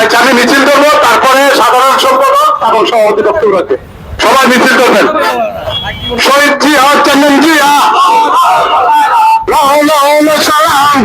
আচ্ছা আমি মিছিল করব, তারপরে সাধারণ সম্পাদক এবং সভাপতি বক্তব্য রাখবে। সবাই মিছিল করবেন। শহীদ জিয়া চন্দন জিয়া। লাহো লাহো সালাম।